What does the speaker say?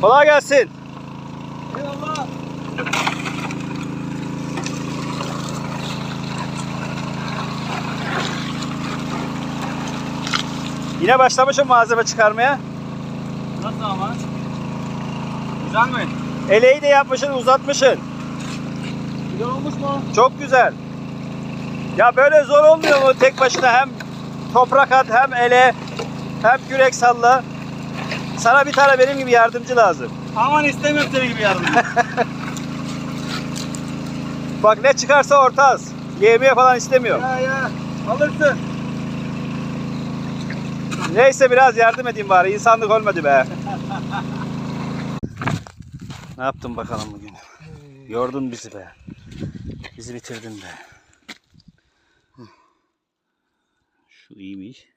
Kolay gelsin. Eyvallah. Yine başlamışım malzeme çıkarmaya. Nasıl ama? Güzel mi? Eleği de yapmışsın, uzatmışsın. Güzel olmuş mu? Çok güzel. Ya böyle zor olmuyor mu tek başına hem toprak at hem ele hem kürek salla. Sana bir tane benim gibi yardımcı lazım. Aman istemiyorum seni gibi yardım. Bak ne çıkarsa orta az. Yemeğe falan istemiyor. ya ya. Alırsın. Neyse biraz yardım edeyim bari. İnsanlık olmadı be. ne yaptın bakalım bugün? Yordun bizi be. Bizi bitirdin be. Şu iyiymiş.